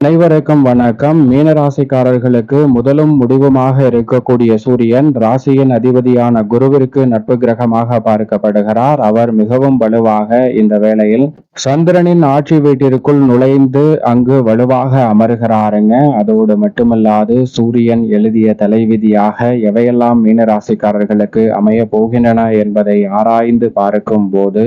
அனைவருக்கும் வணக்கம். மீனராசிக்காரர்களுக்கு முதலும் முடிவுமாக இருக்கக்கூடிய சூரியன் ராசியின் அதிபதியான குருவிற்கு நட்பு கிரகமாக பார்க்கப்படுகிறார். அவர் மிகவும் வலுவாக இந்த வேளையில் சந்திரனின் ஆட்சி வீட்டிற்குள் நுழைந்து அங்கு வலுவாக அமர்கிறாருங்க. அதோடு மட்டுமல்லாது சூரியன் எழுதிய தலைவிதியாக எவையெல்லாம் மீனராசிக்காரர்களுக்கு அமைய போகின்றன என்பதை ஆராய்ந்து பார்க்கும் போது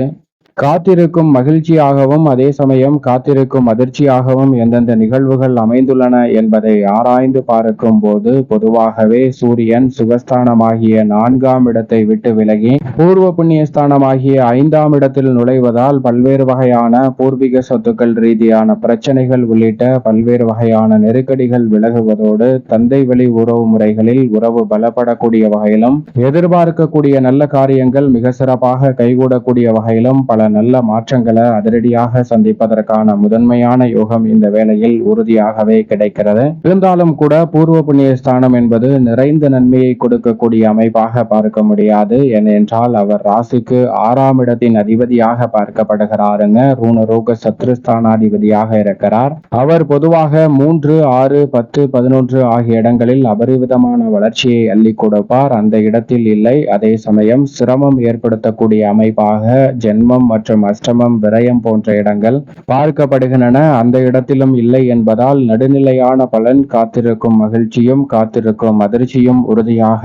காத்திருக்கும் மகிழ்ச்சியாகவும் அதே சமயம் காத்திருக்கும் அதிர்ச்சியாகவும் எந்தெந்த நிகழ்வுகள் அமைந்துள்ளன என்பதை ஆராய்ந்து பார்க்கும் போது பொதுவாகவே சூரியன் சுகஸ்தானமாகிய நான்காம் இடத்தை விட்டு விலகி பூர்வ புண்ணியஸ்தானமாகிய ஐந்தாம் இடத்தில் நுழைவதால் பல்வேறு வகையான பூர்வீக சொத்துக்கள் ரீதியான பிரச்சனைகள் உள்ளிட்ட பல்வேறு வகையான நெருக்கடிகள் விலகுவதோடு தந்தை வழி உறவு முறைகளில் உறவு பலப்படக்கூடிய வகையிலும் எதிர்பார்க்கக்கூடிய நல்ல காரியங்கள் மிக சிறப்பாக கைகூடக்கூடிய வகையிலும் பல நல்ல மாற்றங்களை அதிரடியாக சந்திப்பதற்கான முதன்மையான யோகம் இந்த வேளையில் உறுதியாகவே கிடைக்கிறது. இருந்தாலும் கூட பூர்வ புண்ணிய ஸ்தானம் என்பது நிறைந்த நன்மையை கொடுக்கக்கூடிய அமைப்பாக பார்க்க முடியாது. ஏனென்றால் அவர் ராசிக்கு ஆறாம் இடத்தின் அதிபதியாக பார்க்கப்படுகிறாருங்க. ரூணரோக சத்ருஸ்தானாதிபதியாக இருக்கிறார். அவர் பொதுவாக மூன்று ஆறு பத்து பதினொன்று ஆகிய இடங்களில் அபரிவிதமான வளர்ச்சியை அள்ளி கொடுப்பார். அந்த இடத்தில் இல்லை. அதே சமயம் சிரமம் ஏற்படுத்தக்கூடிய அமைப்பாக ஜென்மம் மற்றும் அஷ்டமம் விரயம் போன்ற இடங்கள் பார்க்கப்படுகின்றன. அந்த இடத்திலும் இல்லை என்பதால் நடுநிலையான பலன் காத்திருக்கும் மகிழ்ச்சியும் காத்திருக்கும் அதிர்ச்சியும் உறுதியாக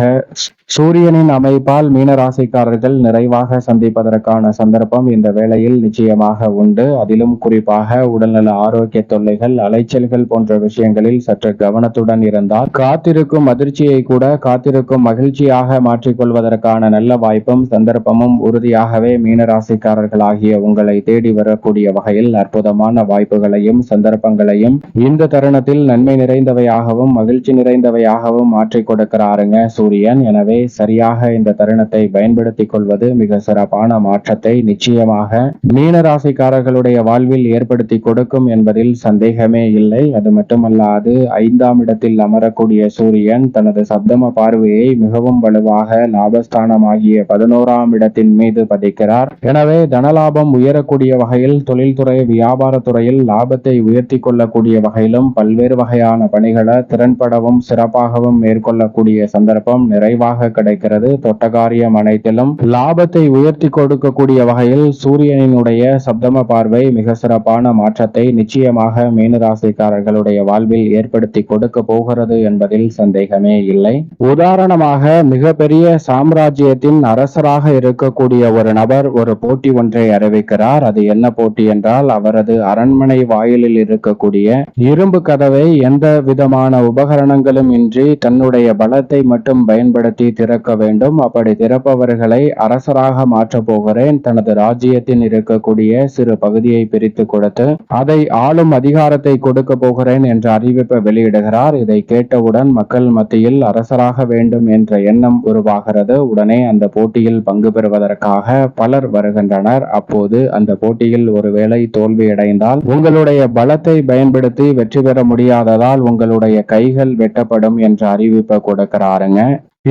சூரியனின் அமைப்பால் மீனராசிக்காரர்கள் நிறைவாக சந்திப்பதற்கான சந்தர்ப்பம் இந்த வேளையில் நிச்சயமாக உண்டு. அதிலும் குறிப்பாக உடல்நல ஆரோக்கிய தொல்லைகள் அலைச்சல்கள் போன்ற விஷயங்களில் சற்று கவனத்துடன் இருந்தால் காத்திருக்கும் அதிர்ச்சியை கூட காத்திருக்கும் மகிழ்ச்சியாக மாற்றிக்கொள்வதற்கான நல்ல வாய்ப்பும் சந்தர்ப்பமும் உறுதியாகவே மீனராசிக்காரர்கள் மீனராசிக்காரர்களாகிய உங்களை தேடி வரக்கூடிய வகையில் அற்புதமான வாய்ப்புகளையும் சந்தர்ப்பங்களையும் இந்த தருணத்தில் நன்மை நிறைந்தவையாகவும் மகிழ்ச்சி நிறைந்தவையாகவும் மாற்றி கொடுக்கிறாருங்க சூரியன். எனவே சரியாக இந்த தருணத்தை பயன்படுத்திக் கொள்வது மிக சிறப்பான மாற்றத்தை நிச்சயமாக மீனராசிக்காரர்களுடைய வாழ்வில் ஏற்படுத்தி கொடுக்கும் என்பதில் சந்தேகமே இல்லை. அது மட்டுமல்லாது ஐந்தாம் இடத்தில் அமரக்கூடிய சூரியன் தனது சப்தம பார்வையை மிகவும் வலுவாக லாபஸ்தானமாகிய பதினோராம் இடத்தின் மீது பதிக்கிறார். எனவே தன தனலாபம் உயரக்கூடிய வகையில் தொழில்துறை வியாபாரத்துறையில் லாபத்தை உயர்த்தி கொள்ளக்கூடிய வகையிலும் பல்வேறு வகையான பணிகளை திறன்படவும் சிறப்பாகவும் மேற்கொள்ளக்கூடிய சந்தர்ப்பம் நிறைவாக கிடைக்கிறது. தொட்டகாரியம் அனைத்திலும் லாபத்தை உயர்த்தி கொடுக்கக்கூடிய வகையில் சூரியனினுடைய சப்தம பார்வை மிக சிறப்பான மாற்றத்தை நிச்சயமாக மீனராசிக்காரர்களுடைய வாழ்வில் ஏற்படுத்தி கொடுக்க போகிறது என்பதில் சந்தேகமே இல்லை. உதாரணமாக மிகப்பெரிய சாம்ராஜ்யத்தின் அரசராக இருக்கக்கூடிய ஒரு நபர் ஒரு போட்டி ஒன்று அறிவிக்கிறார். அது என்ன போட்டி என்றால் அவரது அரண்மனை வாயிலில் இருக்கக்கூடிய இரும்பு கதவை எந்த விதமான உபகரணங்களும் இன்றி தன்னுடைய பலத்தை மட்டும் பயன்படுத்தி திறக்க வேண்டும். அப்படி திறப்பவர்களை அரசராக மாற்றப் போகிறேன். தனது ராஜ்யத்தில் இருக்கக்கூடிய சிறு பகுதியை பிரித்து கொடுத்து அதை ஆளும் அதிகாரத்தை கொடுக்க போகிறேன் என்ற அறிவிப்பை வெளியிடுகிறார். இதை கேட்டவுடன் மக்கள் மத்தியில் அரசராக வேண்டும் என்ற எண்ணம் உருவாகிறது. உடனே அந்த போட்டியில் பங்கு பெறுவதற்காக பலர் வருகின்றனர். அப்போது அந்த போட்டியில் ஒருவேளை தோல்வியடைந்தால் உங்களுடைய பலத்தை பயன்படுத்தி வெற்றி பெற முடியாததால் உங்களுடைய கைகள் வெட்டப்படும் என்ற அறிவிப்பை கொடுக்கிறாருங்க.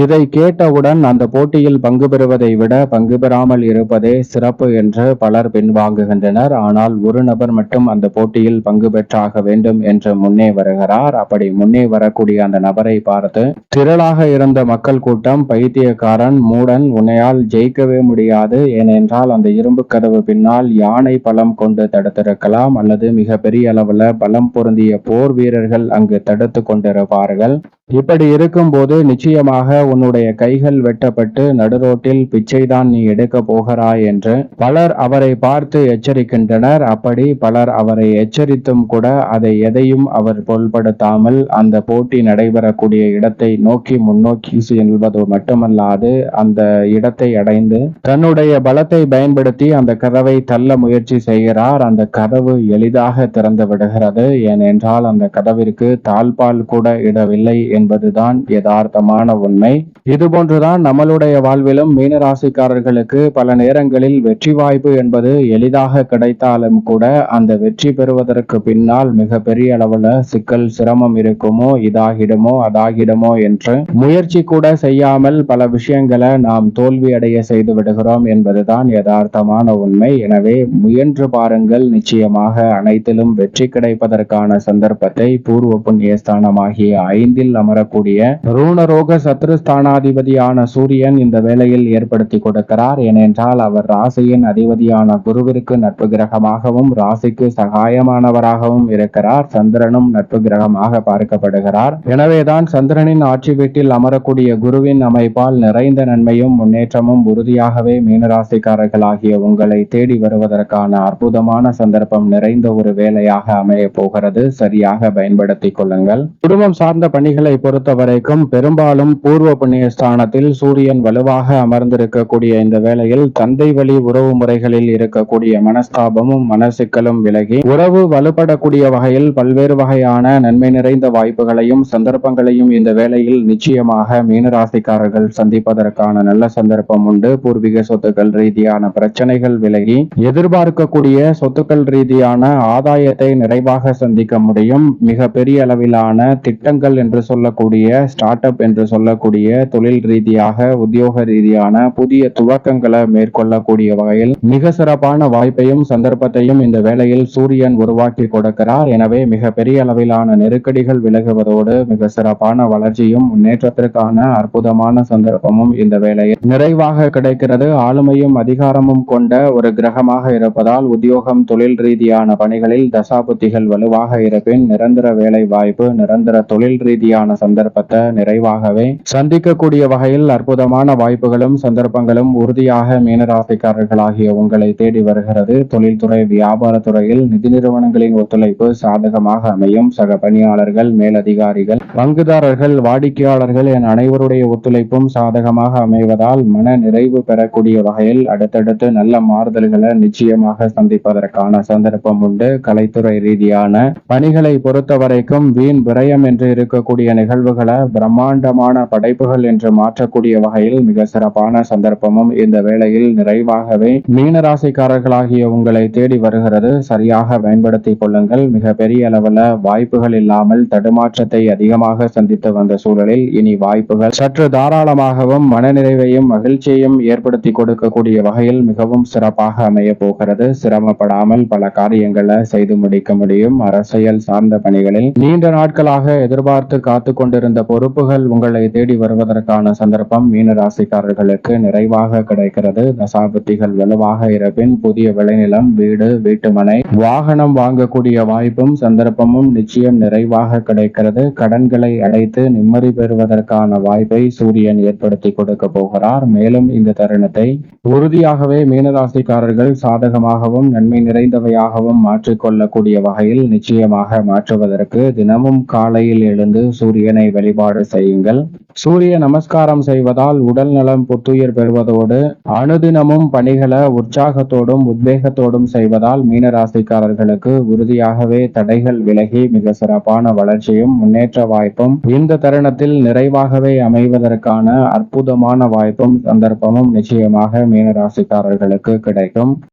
இதை கேட்டவுடன் அந்த போட்டியில் பங்கு பெறுவதை விட பங்கு பெறாமல் இருப்பதே சிறப்பு என்று பலர் பின்வாங்குகின்றனர். ஆனால் ஒரு நபர் மட்டும் அந்த போட்டியில் பங்கு பெற்றாக வேண்டும் என்று முன்னே வருகிறார். அப்படி முன்னே வரக்கூடிய அந்த நபரை பார்த்து திரளாக இருந்த மக்கள் கூட்டம் பைத்தியக்காரன் மூடன் உன்னையால் ஜெயிக்கவே முடியாது. ஏனென்றால் அந்த இரும்பு கதவு பின்னால் யானை பலம் கொண்டு தடுத்திருக்கலாம். அல்லது மிக பெரிய அளவுல பலம் பொருந்திய போர் வீரர்கள் அங்கு தடுத்து கொண்டிருப்பார்கள். இப்படி இருக்கும்போது நிச்சயமாக உன்னுடைய கைகள் வெட்டப்பட்டு நடுரோட்டில் பிச்சைதான் நீ எடுக்க போகிறாய் என்று பலர் அவரை பார்த்து எச்சரிக்கின்றனர். அப்படி பலர் அவரை எச்சரித்தும் கூட அதை எதையும் அவர் பொருள்படுத்தாமல் அந்த போட்டி நடைபெறக்கூடிய இடத்தை நோக்கி முன்னோக்கி செல்வது மட்டுமல்லாது அந்த இடத்தை அடைந்து தன்னுடைய பலத்தை பயன்படுத்தி அந்த கதவை தள்ள முயற்சி செய்கிறார். அந்த கதவு எளிதாக திறந்து விடுகிறது. ஏனென்றால் அந்த கதவிற்கு தாழ்பால் கூட இடவில்லை என்பதுதான் யதார்த்தமான உண்மை. இதுபோன்றுதான் நம்மளுடைய வாழ்விலும் மீனராசிக்காரர்களுக்கு பல நேரங்களில் வெற்றி வாய்ப்பு என்பது எளிதாக கிடைத்தாலும் கூட அந்த வெற்றி பெறுவதற்கு பின்னால் மிக பெரிய அளவுல சிக்கல் சிரமம் இருக்குமோ இதாகிடுமோ அதாகிடுமோ என்று முயற்சி கூட செய்யாமல் பல விஷயங்களை நாம் தோல்வி அடைய செய்து விடுகிறோம் என்பதுதான் யதார்த்தமான உண்மை. எனவே முயன்று பாருங்கள். நிச்சயமாக அனைத்திலும் வெற்றி கிடைப்பதற்கான சந்தர்ப்பத்தை பூர்வ புண்ணியஸ்தானமாகிய ஐந்தில் அமரக்கூடிய ரூணரோக சத்ருஸ்தானாதிபதியான சூரியன் இந்த வேளையில் ஏற்படுத்தி கொடுக்கிறார். ஏனென்றால் அவர் ராசியின் அதிபதியான குருவிற்கு நட்பு கிரகமாகவும் ராசிக்கு சகாயமானவராகவும் இருக்கிறார். சந்திரனும் நட்பு கிரகமாக பார்க்கப்படுகிறார். எனவேதான் சந்திரனின் ஆட்சி வீட்டில் அமரக்கூடிய குருவின் அமைப்பால் நிறைந்த நன்மையும் முன்னேற்றமும் உறுதியாகவே மீனராசிக்காரர்களாகிய உங்களை தேடி வருவதற்கான அற்புதமான சந்தர்ப்பம் நிறைந்த ஒரு வேலையாக அமைய போகிறது. சரியாக பயன்படுத்திக் கொள்ளுங்கள். குடும்பம் சார்ந்த பணிகளை பொறுத்த வரைக்கும் பெரும்பாலும் பூர்வ புண்ணிய ஸ்தானத்தில் சூரியன் வலுவாக அமர்ந்திருக்கக்கூடிய இந்த வேளையில் தந்தை வழி உறவு முறைகளில் இருக்கக்கூடிய மனஸ்தாபமும் மனசிக்கலும் விலகி உறவு வலுப்படக்கூடிய வகையில் பல்வேறு வகையான நன்மை நிறைந்த வாய்ப்புகளையும் சந்தர்ப்பங்களையும் இந்த வேளையில் நிச்சயமாக மீனராசிக்காரர்கள் சந்திப்பதற்கான நல்ல சந்தர்ப்பம் உண்டு. பூர்வீக சொத்துக்கள் ரீதியான பிரச்சனைகள் விலகி எதிர்பார்க்கக்கூடிய சொத்துக்கள் ரீதியான ஆதாயத்தை நிறைவாக சந்திக்க முடியும். மிக பெரிய அளவிலான திட்டங்கள் என்று சொல்ல சொல்லக்கூடிய ஸ்டார்ட் அப் என்று சொல்லக்கூடிய தொழில் ரீதியாக உத்தியோக ரீதியான புதிய துவக்கங்களை மேற்கொள்ளக்கூடிய வகையில் மிக சிறப்பான வாய்ப்பையும் சந்தர்ப்பத்தையும் இந்த வேளையில் சூரியன் உருவாக்கி கொடுக்கிறார். எனவே மிக பெரிய அளவிலான நெருக்கடிகள் விலகுவதோடு மிக சிறப்பான வளர்ச்சியும் முன்னேற்றத்திற்கான அற்புதமான சந்தர்ப்பமும் இந்த வேளையில் நிறைவாக கிடைக்கிறது. ஆளுமையும் அதிகாரமும் கொண்ட ஒரு கிரகமாக இருப்பதால் உத்தியோகம் தொழில் ரீதியான பணிகளில் தசாபுத்திகள் வலுவாக இருப்பின் நிரந்தர வேலை வாய்ப்பு நிரந்தர தொழில் ரீதியான அற்புதமான சந்தர்ப்பத்தை நிறைவாகவே சந்திக்கக்கூடிய வகையில் அற்புதமான வாய்ப்புகளும் சந்தர்ப்பங்களும் உறுதியாக மீனராசிக்காரர்களாகிய உங்களை தேடி வருகிறது. தொழில்துறை வியாபாரத்துறையில் நிதி நிறுவனங்களின் ஒத்துழைப்பு சாதகமாக அமையும். சக பணியாளர்கள் மேலதிகாரிகள் பங்குதாரர்கள் வாடிக்கையாளர்கள் என அனைவருடைய ஒத்துழைப்பும் சாதகமாக அமைவதால் மன நிறைவு பெறக்கூடிய வகையில் அடுத்தடுத்து நல்ல மாறுதல்களை நிச்சயமாக சந்திப்பதற்கான சந்தர்ப்பம் உண்டு. கலைத்துறை ரீதியான பணிகளை பொறுத்த வரைக்கும் வீண் விரயம் என்று இருக்கக்கூடிய நிகழ்வுகளை பிரம்மாண்டமான படைப்புகள் என்று மாற்றக்கூடிய வகையில் மிக சிறப்பான சந்தர்ப்பமும் இந்த வேளையில் நிறைவாகவே மீனராசிக்காரர்களாகிய உங்களை தேடி வருகிறது. சரியாக பயன்படுத்திக் கொள்ளுங்கள். மிக பெரிய அளவுல வாய்ப்புகள் இல்லாமல் தடுமாற்றத்தை அதிகமாக சந்தித்து வந்த சூழலில் இனி வாய்ப்புகள் சற்று தாராளமாகவும் மனநிறைவையும் மகிழ்ச்சியையும் ஏற்படுத்தி கொடுக்கக்கூடிய வகையில் மிகவும் சிறப்பாக அமைய போகிறது. சிரமப்படாமல் பல காரியங்களை செய்து முடிக்க முடியும். அரசியல் சார்ந்த பணிகளில் நீண்ட நாட்களாக எதிர்பார்த்து காத்து கொண்டிருந்த பொறுப்புகள் உங்களை தேடி வருவதற்கான சந்தர்ப்பம் மீன ராசிக்காரர்களுக்கு நிறைவாக கிடைக்கிறது. தசாபத்திகள் வலுவாக இருப்பின் புதிய விளைநிலம் வீடு வீட்டுமனை வாகனம் வாங்கக்கூடிய வாய்ப்பும் சந்தர்ப்பமும் நிச்சயம் நிறைவாக கிடைக்கிறது. கடன்களை அடைத்து நிம்மதி பெறுவதற்கான வாய்ப்பை சூரியன் ஏற்படுத்தி கொடுக்க போகிறார். மேலும் இந்த தருணத்தை உறுதியாகவே மீனராசிக்காரர்கள் சாதகமாகவும் நன்மை நிறைந்தவையாகவும் மாற்றிக்கொள்ளக்கூடிய வகையில் நிச்சயமாக மாற்றுவதற்கு தினமும் காலையில் எழுந்து சூரிய சூரியனை வழிபாடு செய்யுங்கள். சூரிய நமஸ்காரம் செய்வதால் உடல் நலம் புத்துயிர் பெறுவதோடு அனுதினமும் பணிகளை உற்சாகத்தோடும் உத்வேகத்தோடும் செய்வதால் மீனராசிக்காரர்களுக்கு உறுதியாகவே தடைகள் விலகி மிக சிறப்பான வளர்ச்சியும் முன்னேற்ற வாய்ப்பும் இந்த தருணத்தில் நிறைவாகவே அமைவதற்கான அற்புதமான வாய்ப்பும் சந்தர்ப்பமும் நிச்சயமாக மீனராசிக்காரர்களுக்கு கிடைக்கும்.